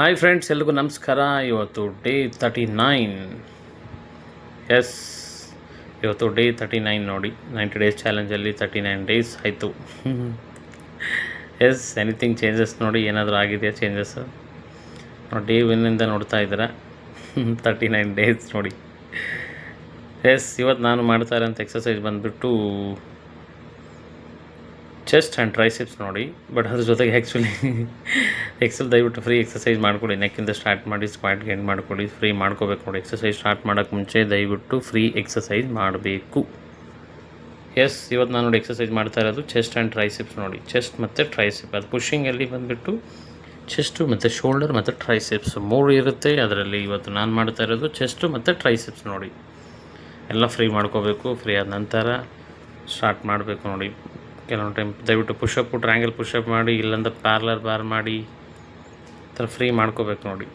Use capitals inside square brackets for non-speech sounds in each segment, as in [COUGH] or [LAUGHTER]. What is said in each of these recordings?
Hi friends ಎಲ್ರಿಗೂ ನಮಸ್ಕಾರ. ಇವತ್ತು ಡೇ ತರ್ಟಿ ನೈನ್ ಎಸ್ ಇವತ್ತು ಡೇ ತರ್ಟಿ ನೈನ್ ನೋಡಿ. ನೈಂಟಿ ಡೇಸ್ ಚಾಲೆಂಜಲ್ಲಿ ತರ್ಟಿ ನೈನ್ ಡೇಸ್ ಆಯಿತು. ಎಸ್ ಎನಿಥಿಂಗ್ ಚೇಂಜಸ್ ನೋಡಿ, ಏನಾದರೂ ಆಗಿದೆಯಾ ಚೇಂಜಸ್ ಡೇ ವಿನ್ನಿಂದ ನೋಡ್ತಾ ಇದ್ದೀರಾ. ತರ್ಟಿ ನೈನ್ ಡೇಸ್ ನೋಡಿ. ಎಸ್ ಇವತ್ತು ನಾನು ಮಾಡ್ತಾ ಇರೋಂಥ ಎಕ್ಸಸೈಸ್ ಬಂದುಬಿಟ್ಟು ಚೆಸ್ಟ್ ಆ್ಯಂಡ್ ಟ್ರೈಸೆಪ್ಸ್ ನೋಡಿ ಬಟ್ ಅದ್ರ ಜೊತೆಗೆ ಆ್ಯಕ್ಚುಲಿ ಎಕ್ಸಲ್ [LAUGHS] ದಯವಿಟ್ಟು ಫ್ರೀ ಎಕ್ಸಸೈಸ್ ಮಾಡ್ಕೊಳ್ಳಿ ನೆಕ್ಕಿಂದ ಸ್ಟಾರ್ಟ್ ಮಾಡಿ ಸ್ಕ್ವಾಟ್ ಗೈಂಡ್ ಮಾಡ್ಕೊಳ್ಳಿ ಫ್ರೀ ಮಾಡ್ಕೋಬೇಕು ನೋಡಿ. ಎಕ್ಸಸೈಸ್ ಸ್ಟಾರ್ಟ್ ಮಾಡೋಕ್ಕೆ ಮುಂಚೆ ದಯವಿಟ್ಟು ಫ್ರೀ ಎಕ್ಸಸೈಸ್ ಮಾಡಬೇಕು. ಎಸ್ ಇವತ್ತು ನಾನು ನೋಡಿ ಎಕ್ಸಸೈಸ್ ಮಾಡ್ತಾ ಇರೋದು ಚೆಸ್ಟ್ ಆ್ಯಂಡ್ ಟ್ರೈಸೆಪ್ಸ್ ನೋಡಿ. ಚೆಸ್ಟ್ ಮತ್ತು ಟ್ರೈಸೆಪ್ ಅದು ಪುಷಿಂಗಲ್ಲಿ ಬಂದುಬಿಟ್ಟು ಚೆಸ್ಟು ಮತ್ತು ಶೋಲ್ಡರ್ ಮತ್ತು ಟ್ರೈಸೆಪ್ಸ್ ಮೂರು ಇರುತ್ತೆ. ಅದರಲ್ಲಿ ಇವತ್ತು ನಾನು ಮಾಡ್ತಾ ಇರೋದು ಚೆಸ್ಟು ಮತ್ತು ಟ್ರೈಸೆಪ್ಸ್ ನೋಡಿ. ಎಲ್ಲ ಫ್ರೀ ಮಾಡ್ಕೋಬೇಕು. ಫ್ರೀ ಆದ ನಂತರ ಸ್ಟಾರ್ಟ್ ಮಾಡಬೇಕು ನೋಡಿ. ಕೆಲವೊಂದು ಟೈಮ್ ದಯವಿಟ್ಟು ಪುಷಪ್ಪು ಟ್ರ್ಯಾಂಗಲ್ ಪುಷಪ್ ಮಾಡಿ, ಇಲ್ಲಂದ್ರೆ ಪ್ಯಾರ್ಲರ್ ಬಾರ್ ಮಾಡಿ ಥರ ಫ್ರೀ ಮಾಡ್ಕೋಬೇಕು ನೋಡಿ.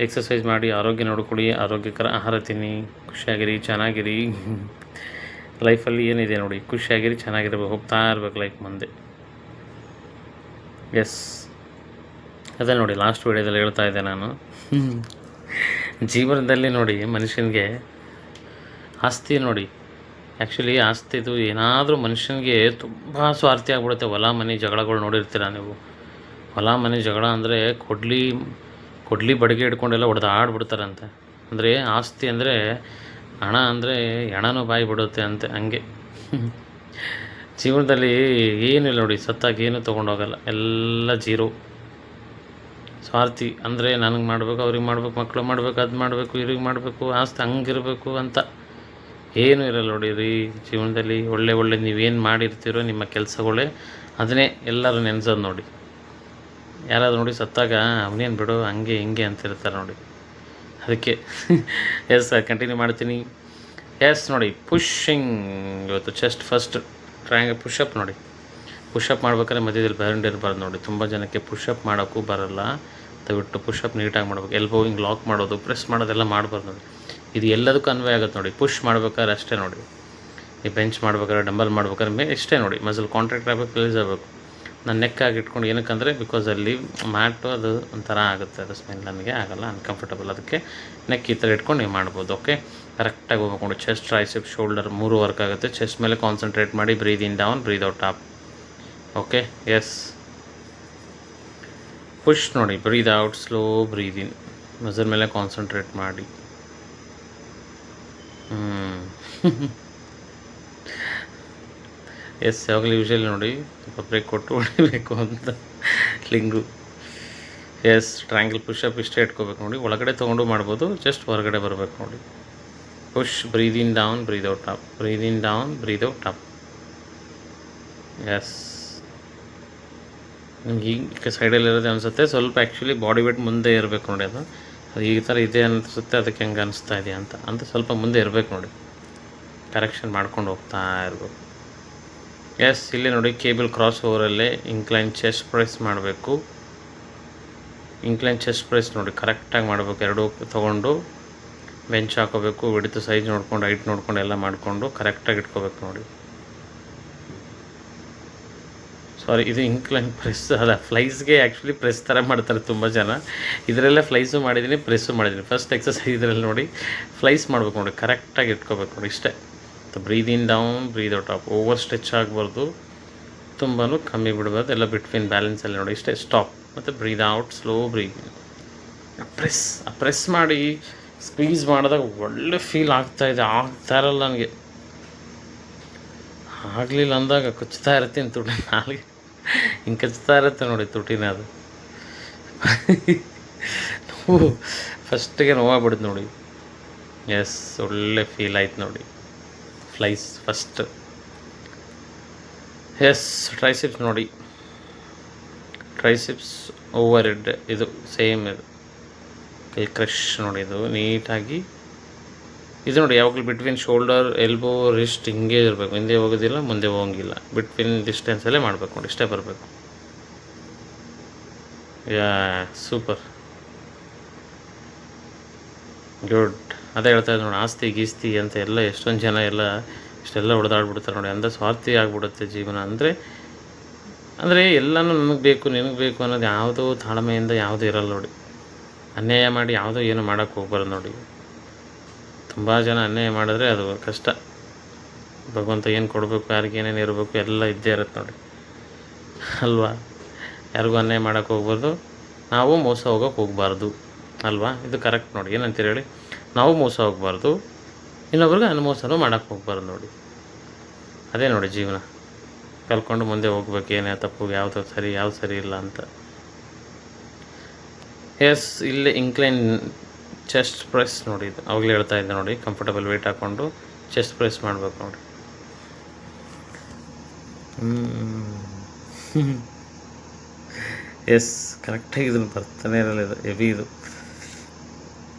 ಎಕ್ಸಸೈಸ್ ಮಾಡಿ, ಆರೋಗ್ಯ ನೋಡ್ಕೊಳ್ಳಿ, ಆರೋಗ್ಯಕರ ಆಹಾರ ತಿನ್ನಿ, ಖುಷಿಯಾಗಿರಿ, ಚೆನ್ನಾಗಿರಿ. [LAUGHS] ಲೈಫಲ್ಲಿ ಏನಿದೆ ನೋಡಿ, ಖುಷಿಯಾಗಿರಿ, ಚೆನ್ನಾಗಿರ್ಬೇಕು, ಹೋಗ್ತಾ ಇರ್ಬೇಕು ಲೈಫ್ ಮುಂದೆ. ಎಸ್ ಅದೇ ನೋಡಿ ಲಾಸ್ಟ್ ವೀಡಿಯೋದಲ್ಲಿ ಹೇಳ್ತಾ ಇದ್ದೆ ನಾನು. [LAUGHS] ಜೀವನದಲ್ಲಿ ನೋಡಿ, ಮನುಷ್ಯನಿಗೆ ಆಸ್ತಿ ನೋಡಿ ಆ್ಯಕ್ಚುಲಿ ಆಸ್ತಿದು ಏನಾದರೂ ಮನುಷ್ಯನಿಗೆ ತುಂಬ ಸ್ವಾರ್ಥಿ ಆಗ್ಬಿಡುತ್ತೆ. ಹೊಲ, ಮನೆ ಜಗಳಗಳು ನೋಡಿರ್ತೀರ ನೀವು? ಹೊಲ, ಮನೆ ಜಗಳ ಅಂದರೆ ಕೊಡ್ಲಿ ಕೊಡ್ಲಿ ಬಡಿಗೆ ಹಿಡ್ಕೊಂಡೆಲ್ಲ ಹೊಡೆದಾಡ್ಬಿಡ್ತಾರಂತೆ. ಅಂದರೆ ಆಸ್ತಿ ಅಂದರೆ ಹಣ ಅಂದರೆ ಹೆಣನೂ ಬಾಯಿ ಬಿಡುತ್ತೆ ಅಂತೆ ಹಂಗೆ. ಜೀವನದಲ್ಲಿ ಏನಿಲ್ಲ ನೋಡಿ, ಸತ್ತಾಗಿ ಏನು ತೊಗೊಂಡೋಗಲ್ಲ. ಎಲ್ಲ ಜೀರೋ. ಸ್ವಾರ್ಥಿ ಅಂದರೆ ನನಗೆ ಮಾಡಬೇಕು, ಅವ್ರಿಗೆ ಮಾಡಬೇಕು ಮಕ್ಕಳು ಮಾಡಬೇಕು, ಅದು ಮಾಡಬೇಕು, ಇವ್ರಿಗೆ ಮಾಡಬೇಕು, ಆಸ್ತಿ ಹಂಗಿರಬೇಕು ಅಂತ. ಏನೂ ಇರಲ್ಲ ನೋಡಿರಿ ಜೀವನದಲ್ಲಿ ಒಳ್ಳೆ ಒಳ್ಳೆ ನೀವೇನು ಮಾಡಿರ್ತೀರೋ ನಿಮ್ಮ ಕೆಲಸಗಳೇ ಅದನ್ನೇ ಎಲ್ಲರೂ ನೆನೆಸೋದು ನೋಡಿ. ಯಾರಾದ್ರು ನೋಡಿ ಸತ್ತಾಗ, ಅವನೇನು ಬಿಡು, ಹಂಗೆ ಹಿಂಗೆ ಅಂತಿರ್ತಾರೆ ನೋಡಿ. ಅದಕ್ಕೆ [LAUGHS] ಎಸ್ ಕಂಟಿನ್ಯೂ ಮಾಡ್ತೀನಿ. ಎಸ್, ನೋಡಿ ಪುಷಿಂಗ್ ಇವತ್ತು ಚೆಸ್ಟ್ ಫಸ್ಟ್ ಟ್ರಯಾಂಗಲ್ ಪುಷಪ್ ನೋಡಿ. ಪುಷಪ್ ಮಾಡ್ಬೇಕಾದ್ರೆ ಮಧ್ಯದಲ್ಲಿ ಬರಂಡ್ ಇರಬಾರ್ದು ನೋಡಿ. ತುಂಬ ಜನಕ್ಕೆ ಪುಷಪ್ ಮಾಡೋಕ್ಕೂ ಬರಲ್ಲ. ದಯವಿಟ್ಟು ಪುಷಪ್ ನೀಟಾಗಿ ಮಾಡ್ಬೇಕು. ಎಲ್ಬೋ ಹಿಂಗೆ ಲಾಕ್ ಮಾಡೋದು ಪ್ರೆಸ್ ಮಾಡೋದೆಲ್ಲ ಮಾಡಬಾರ್ದು ನೋಡಿ. ಇದು ಎಲ್ಲದಕ್ಕೂ ಅನ್ವಯ ಆಗುತ್ತೆ ನೋಡಿ. ಪುಷ್ ಮಾಡ್ಬೇಕಾದ್ರೆ ಅಷ್ಟೇ ನೋಡಿ. ಈ ಬೆಂಚ್ ಮಾಡ್ಬೇಕಾದ್ರೆ ಡಂಬಲ್ ಮಾಡ್ಬೇಕಾದ್ರೆ ಮೇ ಇಷ್ಟೇ ನೋಡಿ. ಮಸಲ್ ಕಾಂಟ್ರಾಕ್ಟ್ ಆಗಬೇಕು ರಿಲೀಸ್ ಆಗಬೇಕು. ನಾನು ಆಗಿ ಇಟ್ಕೊಂಡು ಏನಕ್ಕಂದರೆ ಬಿಕಾಸ್ ಅಲ್ಲಿ ಮ್ಯಾಟು ಅದು ಒಂಥರ ಆಗುತ್ತೆ. ಅದು ಸ್ಮೆಲ್ ನನಗೆ ಆಗಲ್ಲ ಅನ್ಕಂಫರ್ಟಬಲ್ ಅದಕ್ಕೆ ನೆಕ್ ಈ ಥರ ಇಟ್ಕೊಂಡು ನೀವು ಮಾಡ್ಬೋದು ಓಕೆ ಕರೆಕ್ಟಾಗಿ ಹೋಗ್ಬೇಕು. ನೋಡಿ ಚೆಸ್ಟ್ ಟ್ರೈಸಿಪ್ ಶೋಲ್ಡರ್ ಮೂರು ವರ್ಕ್ ಆಗುತ್ತೆ. ಚೆಸ್ಟ್ ಮೇಲೆ ಕಾನ್ಸಂಟ್ರೇಟ್ ಮಾಡಿ breathe in down breathe out up okay yes push ನೋಡಿ. Breathe out slow breathe in muscle ಮೇಲೆ ಕಾನ್ಸಂಟ್ರೇಟ್ ಮಾಡಿ. ಎಸ್ ಯಾವಾಗಲೂ ಯೂಶಲಿ ನೋಡಿ. [LAUGHS] ಸ್ವಲ್ಪ ಬ್ರೇಕ್ ಕೊಟ್ಟು ಹೊಡಿಬೇಕು ಅಂತ ಲಿಂಗು ಎಸ್ ಟ್ರ್ಯಾಂಗಲ್ ಪುಷಪ್ ಇಷ್ಟೇ ಇಟ್ಕೋಬೇಕು ನೋಡಿ. ಒಳಗಡೆ ತೊಗೊಂಡು ಮಾಡ್ಬೋದು ಜಸ್ಟ್ ಹೊರಗಡೆ ಬರಬೇಕು ನೋಡಿ. Push breathe in down breathe out up breathe in down breathe out up yes ನಿಮ್ಗೆ ಈಗ ಸೈಡಲ್ಲಿ ಇರೋದೇ ಅನಿಸುತ್ತೆ. ಸ್ವಲ್ಪ ಆ್ಯಕ್ಚುಲಿ ಬಾಡಿ ವೇಟ್ ಮುಂದೆ ಇರಬೇಕು ನೋಡಿ ಅದು. ಅದು ಈ ಥರ ಇದೆ ಅನಿಸುತ್ತೆ ಅದಕ್ಕೆ ಹೆಂಗೆ ಅನಿಸ್ತಾ ಇದೆ ಅಂತ. ಅಂತ ಸ್ವಲ್ಪ ಮುಂದೆ ಇರಬೇಕು ನೋಡಿ. ಕರೆಕ್ಷನ್ ಮಾಡ್ಕೊಂಡು ಹೋಗ್ತಾ ಇರಬೇಕು. ಎಸ್ ಇಲ್ಲಿ ನೋಡಿ ಕೇಬಲ್ ಕ್ರಾಸ್ ಓವರಲ್ಲೇ ಇಂಕ್ಲೈನ್ ಚೆಸ್ಟ್ ಪ್ರೆಸ್ ಮಾಡಬೇಕು. ಇಂಕ್ಲೈನ್ ಚೆಸ್ಟ್ ಪ್ರೆಸ್ ನೋಡಿ ಕರೆಕ್ಟಾಗಿ ಮಾಡಬೇಕು. ಎರಡೂ ತೊಗೊಂಡು ಬೆಂಚ್ ಹಾಕೋಬೇಕು ಹಿಡಿತು ಸೈಜ್ ನೋಡ್ಕೊಂಡು ಹೈಟ್ ನೋಡ್ಕೊಂಡು ಎಲ್ಲ ಮಾಡಿಕೊಂಡು ಕರೆಕ್ಟಾಗಿ ಇಟ್ಕೋಬೇಕು ನೋಡಿ. ಸಾರಿ ಇದು ಇಂಕ್ಲೈನ್ ಪ್ರೆಸ್ ಅಲ್ಲ. ಫ್ಲೈಸ್ಗೆ ಆ್ಯಕ್ಚುಲಿ ಪ್ರೆಸ್ ಥರ ಮಾಡ್ತಾರೆ ತುಂಬ ಜನ. ಇದರಲ್ಲೇ ಫ್ಲೈಸು ಮಾಡಿದ್ದೀನಿ ಪ್ರೆಸ್ಸು ಮಾಡಿದ್ದೀನಿ ಫಸ್ಟ್ ಎಕ್ಸಸೈಸ್ ಇದರಲ್ಲಿ ನೋಡಿ ಫ್ಲೈಸ್ ಮಾಡ್ಬೇಕು ನೋಡಿ. ಕರೆಕ್ಟಾಗಿ ಇಟ್ಕೋಬೇಕು ನೋಡಿ ಇಷ್ಟೇ. Breathe in down breathe out off over stretch ಆಗಬಾರ್ದು. ತುಂಬಾ ಕಮ್ಮಿ ಬಿಡ್ಬಾರ್ದು. ಎಲ್ಲ ಬಿಟ್ವೀನ್ ಬ್ಯಾಲೆನ್ಸಲ್ಲಿ ನೋಡಿ ಇಷ್ಟೇ. ಸ್ಟಾಪ್ ಮತ್ತು breathe out slow breathe press press ಮಾಡಿ ಸ್ಕ್ವೀಸ್ ಮಾಡಿದಾಗ ಒಳ್ಳೆ ಫೀಲ್ ಆಗ್ತಾಯಿದೆ ಆಗ್ತಾ ಇರಲ್ಲ ನನಗೆ. ಆಗಲಿಲ್ಲ ಅಂದಾಗ ಕಚ್ತಾ ಇರ್ತೀನಿ ತುಡಿ ನಾಲ್ಗೆ ಹಿಂಗೆ ಕಚ್ತಾ ಇರುತ್ತೆ ನೋಡಿ ತುಟಿನ ಅದು. ನೋವು ಫಸ್ಟಿಗೆ ನೋವಾಗ್ಬಿಡುತ್ತೆ ನೋಡಿ. ಎಸ್ ಒಳ್ಳೆ ಫೀಲ್ ಆಯ್ತು ನೋಡಿ. ಫ್ಲೈಸ್ ಫಸ್ಟ್ ಎಸ್ ಟ್ರೈಸಿಪ್ಸ್ ನೋಡಿ. ಟ್ರೈಸಿಪ್ಸ್ ಓವರ್ ಹೆಡ್ ಇದು ಸೇಮ್ ಇದು. ಕ್ರಶ್ ನೋಡಿ ಇದು ನೀಟಾಗಿ ಇದು ನೋಡಿ, ಯಾವಾಗಲೂ ಬಿಟ್ವೀನ್ ಶೋಲ್ಡರ್ ಎಲ್ಬೋ ರಿಸ್ಟ್ ಹಿಂಗೆ ಇರಬೇಕು. ಹಿಂದೆ ಹೋಗೋದಿಲ್ಲ, ಮುಂದೆ ಹೋಗಂಗಿಲ್ಲ. ಬಿಟ್ವೀನ್ ಡಿಸ್ಟೆನ್ಸಲ್ಲೇ ಮಾಡಬೇಕು ನೋಡಿ, ಇಷ್ಟೇ ಬರಬೇಕು. ಯಾ ಸೂಪರ್ ಗುಡ್ ಅದೇ ಹೇಳ್ತಾ ಇದ್ದೆ ನೋಡಿ, ಆಸ್ತಿ, ಗೀಸ್ತಿ ಅಂತ ಎಲ್ಲ ಎಷ್ಟೊಂದು ಜನ ಎಲ್ಲ ಇಷ್ಟೆಲ್ಲ ಹೊಡೆದಾಡ್ಬಿಡ್ತಾರೆ ನೋಡಿ. ಅಂದ ಸ್ವಾರ್ಥಿ ಆಗಿಬಿಡುತ್ತೆ ಜೀವನ. ಅಂದರೆ ಅಂದರೆ ಎಲ್ಲನೂ ನನಗೆ ಬೇಕು, ನಿನಗೆ ಬೇಕು ಅನ್ನೋದು ಯಾವುದೋ ತಾಳ್ಮೆಯಿಂದ ಯಾವುದೂ ಇರಲ್ಲ ನೋಡಿ. ಅನ್ಯಾಯ ಮಾಡಿ ಯಾವುದೋ ಏನು ಮಾಡೋಕ್ಕೆ ಹೋಗ್ಬಾರ್ದು ನೋಡಿ. ತುಂಬ ಜನ ಅನ್ಯಾಯ ಮಾಡಿದ್ರೆ ಅದು ಕಷ್ಟ. ಭಗವಂತ ಏನು ಕೊಡಬೇಕು, ಯಾರಿಗೆ ಏನೇನು ಇರಬೇಕು, ಎಲ್ಲ ಇದ್ದೇ ಇರುತ್ತೆ ನೋಡಿ ಅಲ್ವಾ? ಯಾರಿಗೂ ಅನ್ಯಾಯ ಮಾಡೋಕೆ ಹೋಗ್ಬಾರ್ದು. ನಾವು ಮೋಸ ಹೋಗೋಕೆ ಹೋಗಬಾರ್ದು. ಅಲ್ವಾ? ಇದು ಕರೆಕ್ಟ್ ನೋಡಿ. ಏನಂತೀರಿ ಹೇಳಿ? ನಾವು ಮೋಸ ಹೋಗಬಾರ್ದು. ಇನ್ನೊಬ್ರಿಗೆ ಅನುಮೋಸನೂ ಮಾಡೋಕ್ಕೆ ಹೋಗ್ಬಾರ್ದು ನೋಡಿ. ಅದೇ ನೋಡಿ ಜೀವನ. ಕಲ್ಕೊಂಡು ಮುಂದೆ ಹೋಗ್ಬೇಕು. ಏನೇ ತಪ್ಪು ಯಾವುದು ಸರಿ ಯಾವ್ದು ಸರಿ ಇಲ್ಲ ಅಂತ. ಎಸ್ ಇಲ್ಲಿ ಇಂಕ್ಲೈನ್ ಚೆಸ್ಟ್ ಪ್ರೆಸ್ ನೋಡಿ ಇದು ಅವಾಗಲೇ ಹೇಳ್ತಾ ಇದ್ದೆ ನೋಡಿ ಕಂಫರ್ಟಬಲ್ ವೆಯ್ಟ್ ಹಾಕ್ಕೊಂಡು ಚೆಸ್ಟ್ ಪ್ರೆಸ್ ಮಾಡಬೇಕು ನೋಡಿ. ಎಸ್ ಕರೆಕ್ಟಾಗಿ ಇದನ್ನು ಬರ್ತಾನೆ ಇರಲ್ಲ ಇದು ಹೆವಿ ಇದು.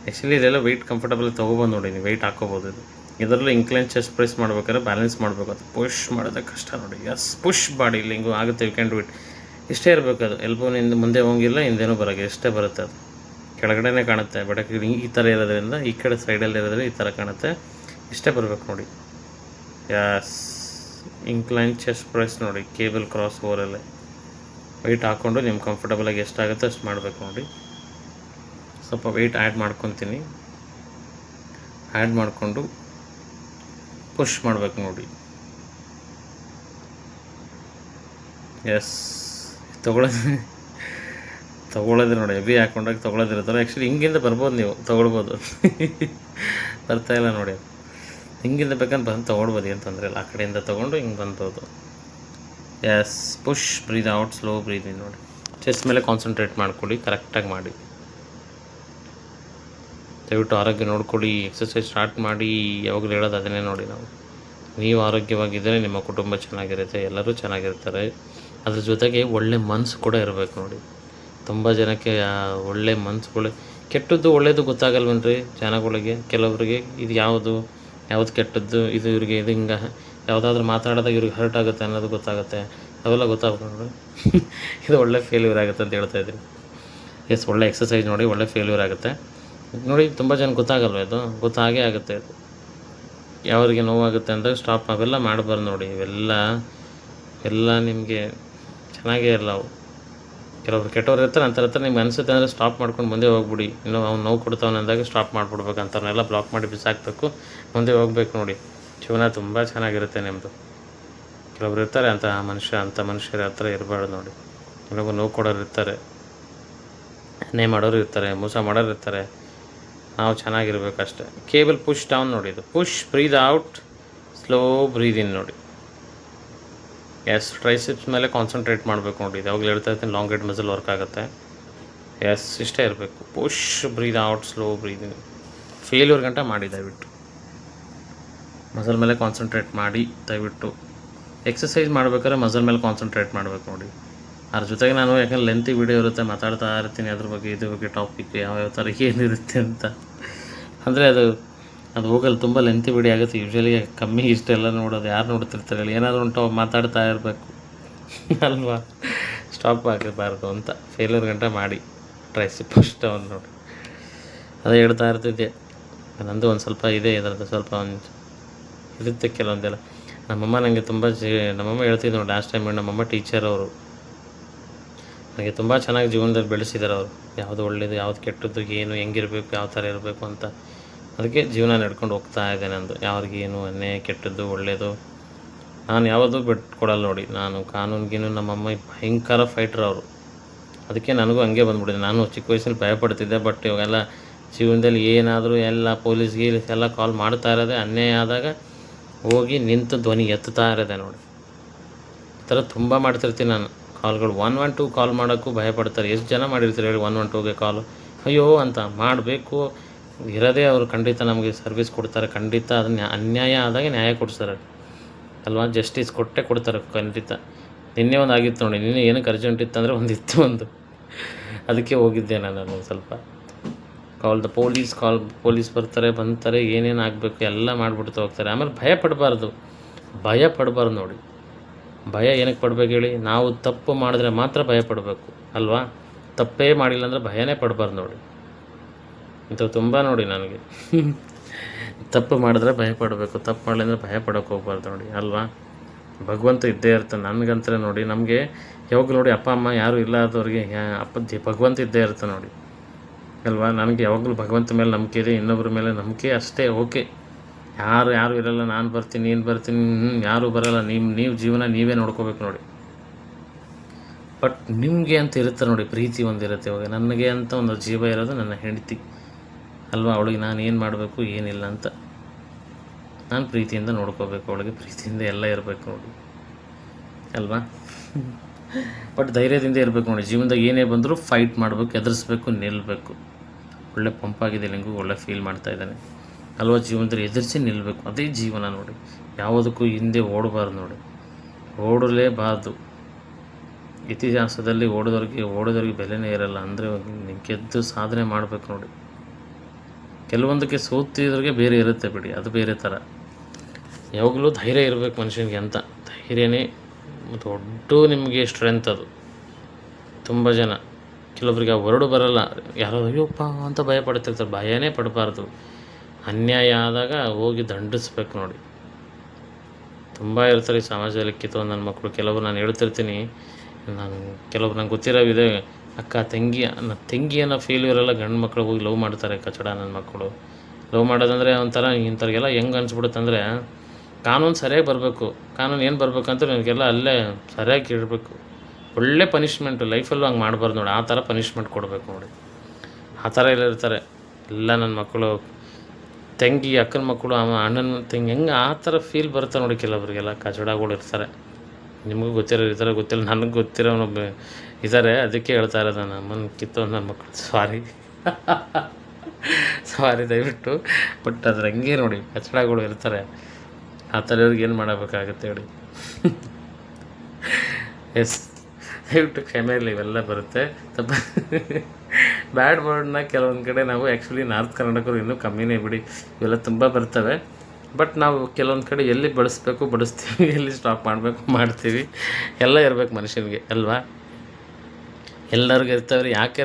ಆ್ಯಕ್ಚುಲಿ ಇದೆಲ್ಲ ವೆಯ್ಟ್ ಕಂಫರ್ಟಬಲ್ ತೊಗೊಬೋದು ನೋಡಿ, ನೀವು ವೆಯ್ಟ್ ಹಾಕೋಬೋದು ಇದು. ಇದರಲ್ಲೂ ಇಂಕ್ಲೈನ್ ಚೆಸ್ಟ್ ಪ್ರೆಸ್ ಮಾಡ್ಬೇಕಾದ್ರೆ ಬ್ಯಾಲೆನ್ಸ್ ಮಾಡಬೇಕು, ಅದು ಪುಷ್ ಮಾಡೋದೇ ಕಷ್ಟ ನೋಡಿ. ಎಸ್ ಪುಷ್ ಬಾಡಿ ಇಲ್ಲಿ ಹಿಂಗೂ ಆಗುತ್ತೆ ಯು ಕ್ಯಾನ್ ಡು ಇಟ್ ಇಷ್ಟೇ ಇರಬೇಕು ಅದು ಎಲ್ಬೋನಿಂದ ಮುಂದೆ ಹೋಗಿಲ್ಲ, ಹಿಂದೇನೂ ಬರೋಕ್ಕೆ ಇಷ್ಟೇ ಬರುತ್ತೆ ಅದು. ಕೆಳಗಡೆನೇ ಕಾಣುತ್ತೆ. ಬಟ್ ಈ ಥರ ಇರೋದ್ರಿಂದ ಈ ಕಡೆ ಸೈಡಲ್ಲಿ ಇರೋದ್ರಿಂದ ಈ ಥರ ಕಾಣುತ್ತೆ. ಇಷ್ಟೇ ಬರಬೇಕು ನೋಡಿ. ಯಾಸ್ ಇಂಕ್ಲೈನ್ ಚೆಸ್ಟ್ ಪ್ರೈಸ್ ನೋಡಿ. ಕೇಬಲ್ ಕ್ರಾಸ್ ಓವರಲ್ಲೇ ವೆಯ್ಟ್ ಹಾಕ್ಕೊಂಡು ನಿಮ್ಗೆ ಕಂಫರ್ಟಬಲಾಗಿ ಎಷ್ಟಾಗುತ್ತೆ ಅಷ್ಟು ಮಾಡಬೇಕು ನೋಡಿ. ಸ್ವಲ್ಪ ವೆಯ್ಟ್ ಆ್ಯಡ್ ಮಾಡ್ಕೊತೀನಿ. ಆ್ಯಡ್ ಮಾಡಿಕೊಂಡು ಪುಷ್ ಮಾಡಬೇಕು ನೋಡಿ. ಎಸ್ ತೊಗೊಳೋದು ತೊಗೊಳೋದು ನೋಡಿ ಎಬಿ ಹಾಕೊಂಡಾಗ ತೊಗೊಳೋದಿರುತ್ತಲ್ಲ ಆ್ಯಕ್ಚುಲಿ ಹಿಂಗಿಂದ ಬರ್ಬೋದು ನೀವು, ತೊಗೊಳ್ಬೋದು. [LAUGHS] ಬರ್ತಾ ಇಲ್ಲ ನೋಡಿ. ಹಿಂಗಿಂದ ಬೇಕಂತ ಬಂದು ತೊಗೊಳ್ಬೋದು, ಏನು ತೊಂದರೆ ಇಲ್ಲ. ಆ ಕಡೆಯಿಂದ ತೊಗೊಂಡು ಹಿಂಗೆ ಬಂದ್ಬೋದು. Yes push breathe out slow breathe ನೋಡಿ. ಚೆಸ್ಟ್ ಮೇಲೆ ಕಾನ್ಸಂಟ್ರೇಟ್ ಮಾಡ್ಕೊಳ್ಳಿ ಕರೆಕ್ಟಾಗಿ ಮಾಡಿ. ದಯವಿಟ್ಟು ಆರೋಗ್ಯ ನೋಡ್ಕೊಳ್ಳಿ ಎಕ್ಸಸೈಸ್ ಸ್ಟಾರ್ಟ್ ಮಾಡಿ, ಯಾವಾಗಲೂ ಹೇಳೋದು ಅದನ್ನೇ ನೋಡಿ ನಾವು. ನೀವು ಆರೋಗ್ಯವಾಗಿದ್ದರೆ ನಿಮ್ಮ ಕುಟುಂಬ ಚೆನ್ನಾಗಿರುತ್ತೆ, ಎಲ್ಲರೂ ಚೆನ್ನಾಗಿರ್ತಾರೆ. ಅದ್ರ ಜೊತೆಗೆ ಒಳ್ಳೆ ಮನಸ್ಸು ಕೂಡ ಇರಬೇಕು ನೋಡಿ. ತುಂಬ ಜನಕ್ಕೆ ಒಳ್ಳೆ ಮನಸ್ಸುಗಳು ಕೆಟ್ಟದ್ದು ಒಳ್ಳೆಯದು ಗೊತ್ತಾಗಲ್ವೇನ್ರಿ ಜನಗಳಿಗೆ? ಕೆಲವರಿಗೆ ಇದು ಯಾವುದು? ಯಾವುದು ಕೆಟ್ಟದ್ದು? ಇದು ಇವ್ರಿಗೆ ಇದು ಹಿಂಗೆ ಯಾವುದಾದ್ರೂ ಮಾತಾಡಿದಾಗ ಇವ್ರಿಗೆ ಹರ್ಟ್ ಆಗುತ್ತೆ ಅನ್ನೋದು ಗೊತ್ತಾಗುತ್ತೆ. ಅವೆಲ್ಲ ಗೊತ್ತಾಗ್ಬೋದು [LAUGHS] ಇದು ಒಳ್ಳೆ ಫೇಲ್ಯೂರ್ ಆಗುತ್ತೆ ಅಂತ ಹೇಳ್ತಾ ಇದ್ದೀನಿ ಎಸ್ ಒಳ್ಳೆ ಎಕ್ಸಸೈಸ್ ನೋಡಿ ಒಳ್ಳೆ ಫೇಲ್ಯೂರ್ ಆಗುತ್ತೆ. ನೋಡಿ, ತುಂಬ ಜನ ಗೊತ್ತಾಗಲ್ವ ಇದು? ಗೊತ್ತಾಗೇ ಆಗುತ್ತೆ ಇದು. ಯಾವ್ರಿಗೆ ನೋವಾಗುತ್ತೆ ಅಂದಾಗ ಸ್ಟಾಪ್ ಅವೆಲ್ಲ ಮಾಡಬಾರ್ದು ನೋಡಿ. ಇವೆಲ್ಲ, ಎಲ್ಲ ನಿಮಗೆ ಚೆನ್ನಾಗೇ ಇರಲ್ಲ ಅವು. ಕೆಲವ್ರು ಕೆಟ್ಟವ್ರು ಇರ್ತಾರೆ ಅಂತಾರೆ ಹತ್ರ ನಿಮ್ಗೆ ಅನಿಸುತ್ತೆ ಅಂದರೆ ಸ್ಟಾಪ್ ಮಾಡ್ಕೊಂಡು ಮುಂದೆ ಹೋಗ್ಬಿಡಿ. ಇನ್ನು ಅವ್ನು ನೋವು ಕೊಡ್ತಾವನ ಅಂದಾಗ ಸ್ಟಾಪ್ ಮಾಡಿಬಿಡ್ಬೇಕು. ಅಂಥವ್ರನ್ನೆಲ್ಲ ಬ್ಲಾಕ್ ಮಾಡಿ ಬಿಸಾಕಬೇಕು. ಮುಂದೆ ಹೋಗ್ಬೇಕು ನೋಡಿ. ಜೀವನ ತುಂಬ ಚೆನ್ನಾಗಿರುತ್ತೆ ನಿಮ್ಮದು ಕೆಲವರು ಇರ್ತಾರೆ ಅಂತ ಮನುಷ್ಯ, ಅಂಥ ಮನುಷ್ಯರ ಹತ್ರ ಇರಬಾರ್ದು ನೋಡಿ. ಕೆಲವರು ನೋವು ಕೊಡೋರು ಇರ್ತಾರೆ. ಅನ್ಯಾಯ ಮಾಡೋರು ಇರ್ತಾರೆ, ಮೋಸ ಮಾಡೋರು ಇರ್ತಾರೆ. ನಾವು ಚೆನ್ನಾಗಿರ್ಬೇಕು ಅಷ್ಟೇ ಕೇಬಲ್ ಪುಷ್ ಡೌನ್ ನೋಡಿ ಇದು. Push breathe out slow breathe ನೋಡಿ. ಎಸ್ ಟ್ರೈಸಿಪ್ಸ್ ಮೇಲೆ ಕಾನ್ಸಂಟ್ರೇಟ್ ಮಾಡಬೇಕು ನೋಡಿ. ಯಾವಾಗಲೂ ಹೇಳ್ತಾ ಇರ್ತೀನಿ ಲಾಂಗ್ ಹೆಡ್ ಮಸಲ್ ವರ್ಕ್ ಆಗುತ್ತೆ. ಎಸ್ ಇಷ್ಟೇ ಇರಬೇಕು. Push breathe out slow breathe failure ಗಂಟ ಮಾಡಿ, ದಯವಿಟ್ಟು. ಮಸಲ್ ಮೇಲೆ ಕಾನ್ಸಂಟ್ರೇಟ್ ಮಾಡಿ, ದಯವಿಟ್ಟು. ಎಕ್ಸಸೈಸ್ ಮಾಡ್ಬೇಕಾದ್ರೆ ಮಸಲ್ ಮೇಲೆ ಕಾನ್ಸಂಟ್ರೇಟ್ ಮಾಡಬೇಕು ನೋಡಿ. ಅದ್ರ ಜೊತೆಗೆ ನಾನು ಯಾಕಂದ್ರೆ ಲೆಂತಿ ವಿಡಿಯೋ ಇರುತ್ತೆ, ಮಾತಾಡ್ತಾ ಇರ್ತೀನಿ, ಅದ್ರ ಬಗ್ಗೆ, ಇದ್ರ ಬಗ್ಗೆ ಟಾಪಿಕ್ ಯಾವ್ಯಾವ ಥರ ಏನಿರುತ್ತೆ ಅಂತ. ಅಂದರೆ ಅದು ಅದು ಹೋಗಲ್ಲ ತುಂಬ ಲೆಂತಿ ಬಿಡಿ ಆಗುತ್ತೆ. ಯೂಶ್ವಲಿ ಕಮ್ಮಿ ಇಷ್ಟೆಲ್ಲ ನೋಡೋದು. ಯಾರು ನೋಡ್ತಿರ್ತಾರೆ ಹೇಳಿ. ಏನಾದರೂ ಉಂಟು ಮಾತಾಡ್ತಾ ಇರಬೇಕು. [LAUGHS] ಅಲ್ವಾ? ಸ್ಟಾಪ್ ಆಗಿರಬಾರ್ದು ಅಂತ. ಫೇಲ್ಯೂರ್ ಗಂಟ ಮಾಡಿ. ಟ್ರೈಸಿ ಫಸ್ಟ್ ಅವ್ನು ನೋಡಿ. ಅದೇ ಹೇಳ್ತಾ ಇರ್ತಿದ್ದೆ. ನಂದು ಒಂದು ಸ್ವಲ್ಪ ಇದೆ, ಇದರದ್ದು ಸ್ವಲ್ಪ ಒಂದು ಇರುತ್ತೆ ಕೆಲವೊಂದೆಲ್ಲ. ನಮ್ಮಮ್ಮ ನನಗೆ ತುಂಬ ನಮ್ಮಮ್ಮ ಹೇಳ್ತಿದ್ದೆ ನೋಡಿ ಲಾಸ್ಟ್ ಟೈಮ್ ನಮ್ಮಮ್ಮ ಟೀಚರ್ ಅವರು. ನನಗೆ ತುಂಬ ಚೆನ್ನಾಗಿ ಜೀವನದಲ್ಲಿ ಬೆಳೆಸಿದ್ದಾರೆ ಅವರು. ಯಾವುದು ಒಳ್ಳೇದು, ಯಾವುದು ಕೆಟ್ಟದ್ದು, ಏನು, ಹೆಂಗಿರಬೇಕು, ಯಾವ ಥರ ಇರಬೇಕು ಅಂತ. ಅದಕ್ಕೆ ಜೀವನ ನಡ್ಕೊಂಡು ಹೋಗ್ತಾ ಇದ್ದೇನೆ ಅಂದು. ಯಾವ್ರಿಗೇನು ಅನ್ಯಾಯ, ಕೆಟ್ಟದ್ದು ಒಳ್ಳೆಯದು ನಾನು ಯಾವುದೂ ಬಿಟ್ಕೊಡಲ್ಲ ನೋಡಿ. ನಾನು ಕಾನೂನಿಗೇನು ನಮ್ಮಮ್ಮ ಭಯಂಕರ ಫೈಟ್ರ್ ಅವರು. ಅದಕ್ಕೆ ನನಗೂ ಹಂಗೆ ಬಂದ್ಬಿಟ್ಟಿದೆ. ನಾನು ಚಿಕ್ಕ ವಯಸ್ಸಲ್ಲಿ ಭಯಪಡ್ತಿದ್ದೆ ಬಟ್ ಇವಾಗೆಲ್ಲ ಜೀವನದಲ್ಲಿ ಏನಾದರೂ ಎಲ್ಲ ಪೊಲೀಸ್ ಗೀಲೀಸ್ ಎಲ್ಲ ಕಾಲ್ ಮಾಡ್ತಾ ಇರೋದೆ ಅನ್ಯಾಯ ಆದಾಗ ಹೋಗಿ ನಿಂತು ಧ್ವನಿ ಎತ್ತುತ್ತಾ ಇರೋದೆ ನೋಡಿ. ಈ ಥರ ತುಂಬ ಮಾಡ್ತಿರ್ತೀನಿ ನಾನು. ಕಾಲ್ಗಳು ಒನ್ ಒನ್ ಟೂ ಕಾಲ್ ಮಾಡೋಕ್ಕೂ ಭಯಪಡ್ತಾರೆ ಎಷ್ಟು ಜನ ಮಾಡಿರ್ತಾರೆ ಹೇಳಿ ಒನ್ ಒನ್ ಟೂಗೆ ಕಾಲು ಅಯ್ಯೋ ಅಂತ ಮಾಡಬೇಕು. ಇರೋದೇ ಅವರು ಖಂಡಿತ ನಮಗೆ ಸರ್ವಿಸ್ ಕೊಡ್ತಾರೆ. ಖಂಡಿತ ಅದನ್ನ ಅನ್ಯಾಯ ಆದಾಗ ನ್ಯಾಯ ಕೊಡಿಸ್ತಾರೆ. ಅಲ್ವಾ? ಜಸ್ಟಿಸ್ ಕೊಟ್ಟೆ ಕೊಡ್ತಾರೆ ಖಂಡಿತ. ನಿನ್ನೆ ಒಂದು ಆಗಿತ್ತು ನೋಡಿ. ನಿನ್ನೆ ಏನಕ್ಕೆ ಅರ್ಜೆಂಟ್ ಇತ್ತು ಅಂದರೆ ಒಂದು ಒಂದು. ಅದಕ್ಕೆ ಹೋಗಿದ್ದೆ ನಾನು ಒಂದು ಸ್ವಲ್ಪ. Call the police call police ಬರ್ತಾರೆ, ಬಂತಾರೆ, ಏನೇನು ಆಗಬೇಕು ಎಲ್ಲ ಮಾಡಿಬಿಡ್ತಾ ಹೋಗ್ತಾರೆ. ಆಮೇಲೆ ಭಯ ಪಡಬಾರ್ದು. ಭಯ ಪಡಬಾರ್ದು ನೋಡಿ. ಭಯ ಏನಕ್ಕೆ ಪಡ್ಬೇಕು ಹೇಳಿ? ನಾವು ತಪ್ಪು ಮಾಡಿದ್ರೆ ಮಾತ್ರ ಭಯ ಪಡಬೇಕು. ಅಲ್ವಾ? ತಪ್ಪೇ ಮಾಡಿಲ್ಲ ಅಂದರೆ ಭಯನೇ ಪಡಬಾರ್ದು ನೋಡಿ. ಇಂಥವು ತುಂಬ ನೋಡಿ ನನಗೆ. ತಪ್ಪು ಮಾಡಿದ್ರೆ ಭಯ ಪಡಬೇಕು, ತಪ್ಪು ಮಾಡಲಿ ಅಂದರೆ ಭಯ ಪಡೋಕೆ ಹೋಗ್ಬಾರ್ದು ನೋಡಿ, ಅಲ್ವಾ? ಭಗವಂತ ಇದ್ದೇ ಇರ್ತಾನೆ, ನನಗಂತರ ನೋಡಿ, ನಮಗೆ ಯಾವಾಗ ನೋಡಿ ಅಪ್ಪ, ಅಮ್ಮ ಯಾರು ಇಲ್ಲ ಆದವ್ರಿಗೆ ಅಪ್ಪ ಭಗವಂತ ಇದ್ದೇ ಇರ್ತಾನೆ ನೋಡಿ. ಅಲ್ವಾ? ನನಗೆ ಯಾವಾಗಲೂ ಭಗವಂತ ಮೇಲೆ ನಂಬಿಕೆ ಇದೆ ಇನ್ನೊಬ್ಬರ ಮೇಲೆ ನಂಬಿಕೆ ಅಷ್ಟೇ, ಓಕೆ. ಯಾರು ಯಾರು ಇರಲ್ಲ, ನಾನು ಬರ್ತೀನಿ, ನೀನು ಬರ್ತೀನಿ ಯಾರೂ ಬರಲ್ಲ ನಿಮ್ಮ ನೀವು ಜೀವನ ನೀವೇ ನೋಡ್ಕೋಬೇಕು ನೋಡಿ. ಬಟ್ ನಿಮಗೆ ಅಂತ ಇರುತ್ತೆ ನೋಡಿ, ಪ್ರೀತಿ ಒಂದಿರುತ್ತೆ ಇವಾಗ. ನನಗೆ ಅಂತ ಒಂದು ಜೀವ ಇರೋದು ನನ್ನ ಹೆಂಡತಿ. ಅಲ್ವಾ ಅವಳಿಗೆ ನಾನು ಏನು ಮಾಡಬೇಕು, ಏನಿಲ್ಲ ಅಂತ. ನಾನು ಪ್ರೀತಿಯಿಂದ ನೋಡ್ಕೋಬೇಕು ಅವಳಿಗೆ, ಪ್ರೀತಿಯಿಂದ ಎಲ್ಲ ಇರಬೇಕು ನೋಡಿ. ಅಲ್ವಾ? ಬಟ್ ಧೈರ್ಯದಿಂದ ಇರಬೇಕು ನೋಡಿ. ಜೀವನದಾಗ ಏನೇ ಬಂದರೂ ಫೈಟ್ ಮಾಡಬೇಕು, ಎದುರಿಸ್ಬೇಕು ನಿಲ್ಲಬೇಕು ಒಳ್ಳೆ ಪಂಪಾಗಿದೆ ಲಿಂಗು, ಒಳ್ಳೆ ಫೀಲ್ ಮಾಡ್ತಾ ಇದ್ದಾನೆ. ಅಲ್ವಾ ಜೀವನದಲ್ಲಿ ಎದುರಿಸಿ ನಿಲ್ಲಬೇಕು ಅದೇ ಜೀವನ ನೋಡಿ. ಯಾವುದಕ್ಕೂ ಹಿಂದೆ ಓಡಬಾರ್ದು ನೋಡಿ. ಓಡಲೇಬಾರ್ದು. ಇತಿಹಾಸದಲ್ಲಿ ಓಡಿದವ್ರಿಗೆ ಓಡಿದವ್ರಿಗೆ ಬೆಲೆನೇ ಇರಲ್ಲ. ಅಂದರೆ ಗೆದ್ದು ಸಾಧನೆ ಮಾಡಬೇಕು ನೋಡಿ. ಕೆಲವೊಂದಕ್ಕೆ ಸೋತಿದ್ರಿಗೆ ಬೇರೆ ಇರುತ್ತೆ ಬಿಡಿ, ಅದು ಬೇರೆ ಥರ. ಯಾವಾಗಲೂ ಧೈರ್ಯ ಇರಬೇಕು ಮನುಷ್ಯನಿಗೆ ಅಂತ. ಧೈರ್ಯನೇ ದೊಡ್ಡ ನಿಮಗೆ ಸ್ಟ್ರೆಂತ್ ಅದು. ತುಂಬ ಜನ. ಕೆಲವೊಬ್ರಿಗೆ ಆ ವರ್ಡು ಬರಲ್ಲ. ಯಾರೋ ಅಯ್ಯೋಪ್ಪ ಅಂತ ಭಯ ಪಡ್ತಿರ್ತಾರೆ. ಭಯನೇ ಪಡಬಾರ್ದು. ಅನ್ಯಾಯ ಆದಾಗ ಹೋಗಿ ದಂಡಿಸ್ಬೇಕು ನೋಡಿ. ತುಂಬ ಇರ್ತಾರೆ ಈ ಸಮಾಜದಲ್ಲಿ ಕಿತ್ತೋ ನನ್ನ ಮಕ್ಕಳು ಕೆಲವರು ನಾನು ಹೇಳ್ತಿರ್ತೀನಿ. ನಾನು, ಕೆಲವ್ರು ನಂಗೆ ಗೊತ್ತಿರೋವಿದೆ ಅಕ್ಕ, ತಂಗಿ ನನ್ನ ತಂಗಿ ಅನ್ನೋ ಫೀಲ್ ಇರಲ್ಲ, ಗಂಡು ಮಕ್ಕಳು ಹೋಗಿ ಲವ್ ಮಾಡ್ತಾರೆ ಕಚಡ ನನ್ನ ಮಕ್ಕಳು ಲವ್ ಮಾಡೋದಂದರೆ ಒಂಥರ ಇಂಥವ್ರಿಗೆಲ್ಲ ಹೆಂಗೆ ಅನ್ಸ್ಬಿಡುತ್ತೆ ಅಂದರೆ ಕಾನೂನು ಸರಿಯಾಗಿ ಬರಬೇಕು. ಕಾನೂನು ಏನು ಬರಬೇಕಂತ ನನಗೆಲ್ಲ ಅಲ್ಲೇ ಸರಿಯಾಗಿ ಇರಬೇಕು ಒಳ್ಳೆ ಪನಿಷ್ಮೆಂಟು ಲೈಫಲ್ಲೂ ಹಂಗೆ ಮಾಡಬಾರ್ದು ನೋಡಿ. ಆ ಥರ ಪನಿಷ್ಮೆಂಟ್ ಕೊಡಬೇಕು ನೋಡಿ. ಆ ಥರ ಎಲ್ಲ ಇರ್ತಾರೆ. ಎಲ್ಲ ನನ್ನ ಮಕ್ಕಳು ತಂಗಿ, ಅಕ್ಕನ ಮಕ್ಕಳು ಅಮ್ಮ ಅಣ್ಣನ ತಂಗಿ ಹೆಂಗೆ ಆ ಥರ ಫೀಲ್ ಬರುತ್ತೆ ನೋಡಿ ಕೆಲವರಿಗೆಲ್ಲ ಕಚಡಗಳು ಇರ್ತಾರೆ. ನಿಮಗೂ ಗೊತ್ತಿರೋ ಈ ಥರ ಗೊತ್ತಿಲ್ಲ, ನನಗೆ ಗೊತ್ತಿರೋನೊಬ್ಬ ಇದ್ದಾರೆ ಅದಕ್ಕೆ ಹೇಳ್ತಾ ಇರೋದು ನಾನು. ಅಮ್ಮನ ಕಿತ್ತು ನನ್ನ ಮಕ್ಕಳು ಸಾರಿ ಸಾರಿ [LAUGHS] ದಯವಿಟ್ಟು. ಬಟ್ ಅದ್ರ ಹಂಗೆ ನೋಡಿ ಕಚಡಗಳು ಇರ್ತಾರೆ. ಆ ಥರವ್ರಿಗೆ ಏನು ಮಾಡಬೇಕಾಗತ್ತೆ ಹೇಳಿ. [LAUGHS] ಎಸ್ ದಯವಿಟ್ಟು ಕ್ಷಮೆಯಲ್ಲಿ ಇವೆಲ್ಲ ಬರುತ್ತೆ. ತಪ್ಪ. ಬ್ಯಾಡ್ ವರ್ಡ್ನ ಕೆಲವೊಂದು ಕಡೆ ನಾವು ಆ್ಯಕ್ಚುಲಿ ನಾರ್ತ್ ಕರ್ನಾಟಕರು ಇನ್ನೂ ಕಮ್ಮಿನೇ ಬಿಡಿ. ಇವೆಲ್ಲ ತುಂಬ ಬರ್ತವೆ. ಬಟ್ ನಾವು ಕೆಲವೊಂದು ಕಡೆ ಎಲ್ಲಿ ಬಳಸಬೇಕು, ಬಳಸ್ತೀವಿ, ಎಲ್ಲಿ ಸ್ಟಾಪ್ ಮಾಡಬೇಕು, ಮಾಡ್ತೀವಿ. ಎಲ್ಲ ಇರಬೇಕು ಮನುಷ್ಯನಿಗೆ, ಅಲ್ವಾ? ಎಲ್ಲರಿಗೂ ಇರ್ತವ್ರಿ ಯಾಕೆ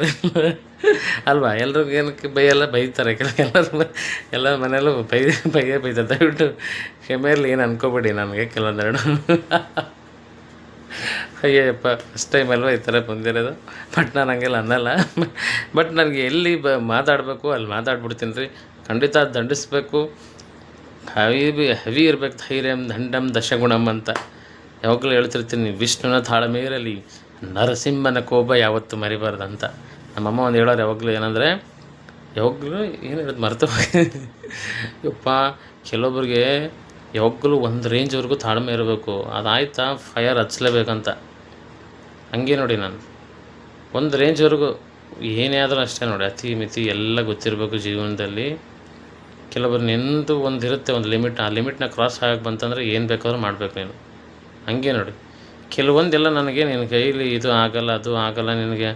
ಅಲ್ವಾ? ಎಲ್ರಿಗೂ ಏನಕ್ಕೆ ಬೈಯೆಲ್ಲ ಬೈತಾರೆ ಎಲ್ಲರೂ, ಎಲ್ಲ ಮನೆಯಲ್ಲೂ ಬೈ, ಬೈಯೇ ಬೈತಾರೆ. ದಯವಿಟ್ಟು ಕ್ಷಮೆಯಲ್ಲಿ ಏನು ಅನ್ಕೋಬೇಡಿ ನನಗೆ ಕೆಲವೊಂದೆರಡು. ಅಯ್ಯಪ್ಪ ಫಸ್ಟ್ ಟೈಮ್ ಅಲ್ವಾ ಈ ಥರ ಬಂದಿರೋದು? ಬಟ್ ನಾನು ಹಂಗೆಲ್ಲ ಅನ್ನಲ್ಲ. ಬಟ್ ನನಗೆ ಎಲ್ಲಿ ಬ, ಮಾತಾಡಬೇಕು, ಅಲ್ಲಿ ಮಾತಾಡ್ಬಿಡ್ತೀನಿ ರೀ. ಖಂಡಿತ ದಂಡಿಸ್ಬೇಕು. ಹೆವಿ ಹವಿ ಇರ್ಬೇಕು ಧೈರ್ಯಂ, ದಂಡಂ, ದಶಗುಣಂ ಅಂತ. ಯಾವಾಗಲೂ ಹೇಳ್ತಿರ್ತೀನಿ ವಿಷ್ಣುನ ತಾಳ್ಮೆ ಇರಲಿ, ನರಸಿಂಹನ ಕೋಪ ಯಾವತ್ತು ಮರಿಬಾರ್ದಂತ ನಮ್ಮಮ್ಮ ಒಂದು ಹೇಳೋರು ಯಾವಾಗಲೂ ಏನಂದರೆ, ಯಾವಾಗಲೂ ಏನು ಹೇಳೋದು ಮರೆತು ಯಪ್ಪ, ಕೆಲವೊಬ್ರಿಗೆ ಯಾವಾಗಲೂ ಒಂದು ರೇಂಜ್ವರೆಗೂ ತಾಳ್ಮೆ ಇರಬೇಕು. ಅದಾಯ್ತಾ ಫೈರ್ ಹಚ್ಲೇಬೇಕಂತ. ಹಂಗೆ ನೋಡಿ ನಾನು. ಒಂದು ರೇಂಜ್ವರೆಗೂ ಏನೇ ಆದರೂ ಅಷ್ಟೇ ನೋಡಿ, ಅತಿ ಮಿತಿ ಎಲ್ಲ ಗೊತ್ತಿರಬೇಕು ಜೀವನದಲ್ಲಿ. ಕೆಲವರು ನಿಂದು ಒಂದು ಇರುತ್ತೆ, ಒಂದು ಲಿಮಿಟ್ ಆ ಲಿಮಿಟ್ನ ಕ್ರಾಸ್ ಆಗಕ್ಕೆ ಬಂತಂದರೆ ಏನು ಬೇಕಾದ್ರೂ ಮಾಡಬೇಕು ನೀನು. ಹಂಗೆ ನೋಡಿ. ಕೆಲವೊಂದೆಲ್ಲ ನನಗೆ ನಿನ್ನ ಕೈಲಿ ಇದು ಆಗಲ್ಲ, ಅದು ಆಗಲ್ಲ, ನಿನಗೆ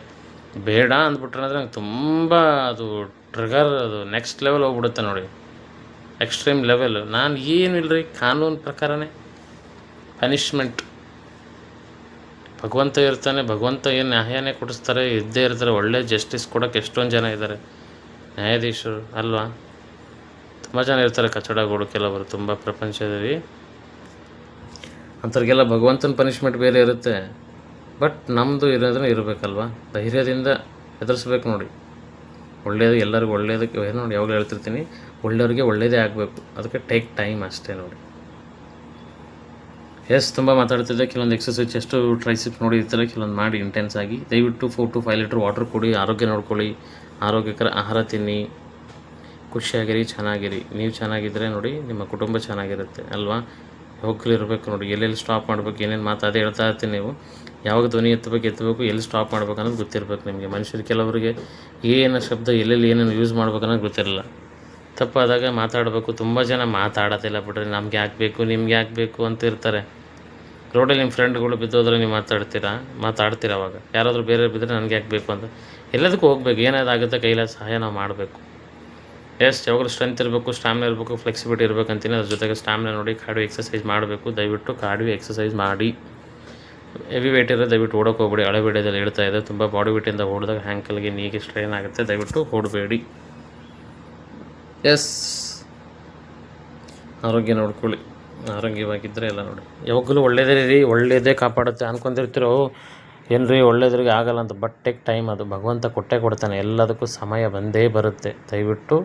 ಬೇಡ ಅಂದ್ಬಿಟ್ರೆ ಅಂದರೆ ನಂಗೆ ತುಂಬ ಅದು ಟ್ರಿಗರ್ ಅದು ನೆಕ್ಸ್ಟ್ ಲೆವೆಲ್ ಹೋಗ್ಬಿಡುತ್ತೆ ನೋಡಿ. ಎಕ್ಸ್ಟ್ರೀಮ್ ಲೆವೆಲ್ ನಾನು ಏನು ರೀ ಕಾನೂನು ಪ್ರಕಾರನೇ. ಪನಿಷ್ಮೆಂಟ್ ಭಗವಂತ ಇರ್ತಾನೆ, ಭಗವಂತ ಏನು ನ್ಯಾಯನೇ ಕೊಡಿಸ್ತಾರೆ, ಇದ್ದೇ ಇರ್ತಾರೆ, ಒಳ್ಳೆ ಜಸ್ಟಿಸ್ ಕೊಡೋಕ್ಕೆ ಎಷ್ಟೊಂದು ಜನ ಇದ್ದಾರೆ ನ್ಯಾಯಾಧೀಶರು, ಅಲ್ವಾ? ತುಂಬ ಜನ ಇರ್ತಾರೆ ಕಚಡಗಳು ಕೆಲವರು ತುಂಬ ಪ್ರಪಂಚದಲ್ಲಿ. ಅಂಥವ್ರಿಗೆಲ್ಲ ಭಗವಂತನ ಪನಿಷ್ಮೆಂಟ್ ಬೇರೆ ಇರುತ್ತೆ. ಬಟ್ ನಮ್ಮದು ಇರೋದನ್ನು ಇರಬೇಕಲ್ವಾ? ಧೈರ್ಯದಿಂದ ಎದುರಿಸ್ಬೇಕು ನೋಡಿ. ಒಳ್ಳೆಯದು ಎಲ್ಲರಿಗೂ ಒಳ್ಳೆಯದಕ್ಕೆ ನೋಡಿ, ಯಾವಾಗಲೂ ಹೇಳ್ತಿರ್ತೀನಿ, ಒಳ್ಳೆಯವ್ರಿಗೆ ಒಳ್ಳೆಯದೇ ಆಗಬೇಕು. ಅದಕ್ಕೆ ಟೇಕ್ ಟೈಮ್ ಅಷ್ಟೇ ನೋಡಿ. ಎಸ್ ತುಂಬ ಮಾತಾಡ್ತಿದ್ದೆ. ಕೆಲವೊಂದು ಎಕ್ಸಸೈಸ್ ಟ್ರೈ ಟ್ರೈಸಿಪ್ ನೋಡಿ ಇರ್ತಾರೆ ಕೆಲವೊಂದು ಮಾಡಿ ಇಂಟೆನ್ಸ್ ಆಗಿ. ದಯವಿಟ್ಟು four to five litre water ಕೊಡಿ, ಆರೋಗ್ಯ ನೋಡ್ಕೊಳ್ಳಿ, ಆರೋಗ್ಯಕರ ಆಹಾರ ತಿನ್ನಿ. ಖುಷಿಯಾಗಿರಿ, ಚೆನ್ನಾಗಿರಿ. ನೀವು ಚೆನ್ನಾಗಿದ್ದರೆ ನೋಡಿ, ನಿಮ್ಮ ಕುಟುಂಬ ಚೆನ್ನಾಗಿರುತ್ತೆ, ಅಲ್ವಾ? ಯಾವಾಗಲೂ ಇರಬೇಕು ನೋಡಿ, ಎಲ್ಲೆಲ್ಲಿ ಸ್ಟಾಪ್ ಮಾಡಬೇಕು, ಏನೇನು ಮಾತು ಅದೇ ಹೇಳ್ತಾ ಇರ್ತೀನಿ ನೀವು. ಯಾವಾಗ ಧ್ವನಿ ಎತ್ತಬೇಕು ಎತ್ತಬೇಕು, ಎಲ್ಲಿ ಸ್ಟಾಪ್ ಮಾಡ್ಬೇಕು ಅನ್ನೋದು ಗೊತ್ತಿರಬೇಕು ನಿಮಗೆ. ಮನುಷ್ಯರು ಕೆಲವರಿಗೆ ಏನು ಶಬ್ದ, ಎಲ್ಲೆಲ್ಲಿ ಏನೇನು ಯೂಸ್ ಮಾಡ್ಬೇಕು ಅನ್ನೋದು ಗೊತ್ತಿರಲ್ಲ. ತಪ್ಪಾದಾಗ ಮಾತಾಡಬೇಕು, ತುಂಬ ಜನ ಮಾತಾಡೋದಿಲ್ಲ ಬಿಡ್ರಿ, ನಮ್ಗೆ ಯಾಕೆ ಬೇಕು, ನಿಮ್ಗೆ ಯಾಕೆ ಬೇಕು ಅಂತ ಇರ್ತಾರೆ. ರೋಡಲ್ಲಿ ನಿಮ್ಮ ಫ್ರೆಂಡ್ಗಳು ಬಿದ್ದೋದ್ರೆ ನೀವು ಮಾತಾಡ್ತೀರಾ? ಮಾತಾಡ್ತೀರಾ ಅವಾಗ? ಯಾರಾದರೂ ಬೇರೆ ಬಿದ್ದರೆ ನನಗೆ ಯಾಕೆ ಬೇಕು ಅಂತ. ಎಲ್ಲದಕ್ಕೂ ಹೋಗ್ಬೇಕು, ಏನಾದಾಗುತ್ತೆ ಕೈಲಾದ ಸಹಾಯ ನಾವು ಮಾಡಬೇಕು. ಎಸ್ ಯಾವಾಗಲೂ ಸ್ಟ್ರೆಂತ್ ಇರಬೇಕು ಸ್ಟ್ಯಾಮಿನ ಇರಬೇಕು ಫ್ಲೆಕ್ಸಿಬಿಲಿಟಿ ಇರಬೇಕು ಅಂತೀನಿ. ಅದ್ರ ಜೊತೆಗೆ ಸ್ಟ್ಯಾಮಿನ ನೋಡಿ ಕಾರ್ಡಿಯೋ ಎಕ್ಸಸೈಸ್ ಮಾಡಬೇಕು. ದಯವಿಟ್ಟು ಕಾರ್ಡಿಯೋ ಎಕ್ಸಸೈಸ್ ಮಾಡಿ. ಹೆವಿ ವೇಟ್ ಇರೋ ದಯವಿಟ್ಟು ಓಡೋಕೆ ಹೋಗಬೇಡಿ. ಹಳೆ ವೀಡಿಯೋದಲ್ಲಿ ಹೇಳ್ತಾ ಇದೆ ತುಂಬ ಬಾಡಿ ವೇಟಿಂದ ಓಡಿದಾಗ ಹ್ಯಾಂಕಲ್ಗೆ ನೀಗೆ ಸ್ಟ್ರೈನ್ ಆಗುತ್ತೆ. ದಯವಿಟ್ಟು ಓಡಬೇಡಿ. ಎಸ್ ಆರೋಗ್ಯ ನೋಡ್ಕೊಳ್ಳಿ. ಆರೋಗ್ಯವಾಗಿದ್ದರೆ ಎಲ್ಲ ನೋಡಿ. ಯಾವಾಗಲೂ ಒಳ್ಳೇದೇ ರೀ ಒಳ್ಳೇದೇ ಕಾಪಾಡುತ್ತೆ ಅಂದ್ಕೊಂಡಿರ್ತಿರೋ ಏನು ರೀ ಒಳ್ಳೇದ್ರಿಗೆ ಆಗಲ್ಲ ಅಂತ ಬಟ್ ಟೈಮ್ ಅದು ಭಗವಂತ ಕೊಟ್ಟೆ ಕೊಡ್ತಾನೆ. ಎಲ್ಲದಕ್ಕೂ ಸಮಯ ಬಂದೇ ಬರುತ್ತೆ. ದಯವಿಟ್ಟು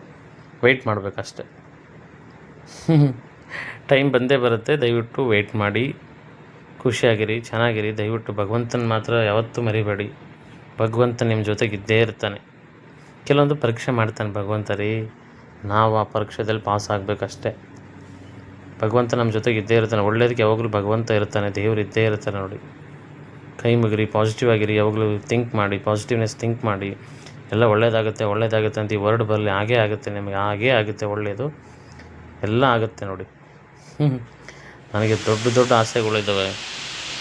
ವೆಯ್ಟ್ ಮಾಡಬೇಕಷ್ಟೆ. ಟೈಮ್ ಬಂದೇ ಬರುತ್ತೆ, ದಯವಿಟ್ಟು ವೆಯ್ಟ್ ಮಾಡಿ. ಖುಷಿಯಾಗಿರಿ, ಚೆನ್ನಾಗಿರಿ, ದಯವಿಟ್ಟು ಭಗವಂತನ ಮಾತ್ರ ಯಾವತ್ತೂ ಮರಿಬೇಡಿ. ಭಗವಂತ ನಿಮ್ಮ ಜೊತೆಗೆ ಇದ್ದೇ ಇರ್ತಾನೆ. ಕೆಲವೊಂದು ಪರೀಕ್ಷೆ ಮಾಡ್ತಾನೆ ಭಗವಂತ ರೀ. ನಾವು ಆ ಪರೀಕ್ಷೆದಲ್ಲಿ ಪಾಸ್ ಆಗಬೇಕಷ್ಟೆ. ಭಗವಂತ ನಮ್ಮ ಜೊತೆಗೆ ಇದ್ದೇ ಇರ್ತಾನೆ. ಒಳ್ಳೇದಕ್ಕೆ ಯಾವಾಗಲೂ ಭಗವಂತ ಇರ್ತಾನೆ, ದೇವರು ಇದ್ದೇ ಇರ್ತಾನೆ ನೋಡಿ. ಕೈ ಮುಗಿರಿ ಪಾಸಿಟಿವ್ ಆಗಿರಿ, ಯಾವಾಗಲೂ ಥಿಂಕ್ ಮಾಡಿ ಪಾಸಿಟಿವ್ನೆಸ್ ಥಿಂಕ್ ಮಾಡಿ. ಎಲ್ಲ ಒಳ್ಳೆಯದಾಗುತ್ತೆ ಒಳ್ಳೇದಾಗುತ್ತೆ ಅಂತ ಈ ವರ್ಡ್ ಬರಲಿ, ಹಾಗೇ ಆಗುತ್ತೆ ನಿಮಗೆ, ಹಾಗೇ ಆಗುತ್ತೆ ಒಳ್ಳೆಯದು ಎಲ್ಲ ಆಗುತ್ತೆ ನೋಡಿ. ನನಗೆ ದೊಡ್ಡ ದೊಡ್ಡ ಆಸೆಗಳಿದ್ದಾವೆ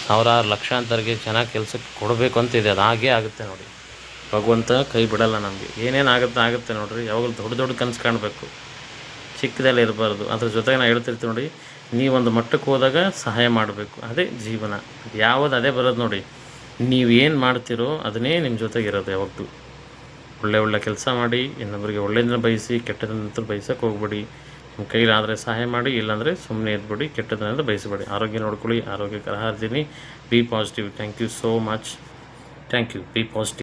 ಸಾವಿರಾರು ಲಕ್ಷಾಂತರಿಗೆ ಚೆನ್ನಾಗಿ ಕೆಲಸಕ್ಕೆ ಕೊಡಬೇಕು ಅಂತಿದೆ ಅದು ಹಾಗೇ ಆಗುತ್ತೆ ನೋಡಿ. ಭಗವಂತ ಕೈ ಬಿಡಲ್ಲ ನಮಗೆ. ಏನೇನು ಆಗುತ್ತೆ ಆಗುತ್ತೆ ನೋಡಿರಿ. ಯಾವಾಗಲೂ ದೊಡ್ಡ ದೊಡ್ಡ ಕನಸು ಕಾಣಬೇಕು. ಚಿಕ್ಕದೆಲ್ಲ ಇರಬಾರ್ದು. ಅದ್ರ ಜೊತೆಗೆ ನಾನು ಹೇಳ್ತಿರ್ತೀನಿ ನೋಡಿ, ನೀವೊಂದು ಮಟ್ಟಕ್ಕೆ ಹೋದಾಗ ಸಹಾಯ ಮಾಡಬೇಕು. ಅದೇ ಜೀವನ. ಯಾವುದು ಅದೇ ಬರೋದು ನೋಡಿ. ನೀವು ಏನು ಮಾಡ್ತೀರೋ ಅದನ್ನೇ ನಿಮ್ಮ ಜೊತೆಗೆ ಇರೋದು ಯಾವಾಗಲೂ. ಒಳ್ಳೆ ಒಳ್ಳೆ ಕೆಲಸ ಮಾಡಿ ಇನ್ನೊಬ್ಬರಿಗೆ ಒಳ್ಳೆಯದನ್ನ ಬಯಸಿ ಕೆಟ್ಟದಂತ ಬಯಸಕ್ಕೆ ಹೋಗ್ಬೇಡಿ. ನಿಮ್ಮ ಕೈಲಾದರೆ ಸಹಾಯ ಮಾಡಿ, ಇಲ್ಲಾಂದರೆ ಸುಮ್ಮನೆ ಇದ್ಬಿಡಿ ಕೆಟ್ಟದನ್ನ ಬಯಸಬೇಡಿ. ಆರೋಗ್ಯ ನೋಡ್ಕೊಳ್ಳಿ, ಆರೋಗ್ಯಕರ ಇರ್ತೀನಿ be positive thank you so much thank you be positive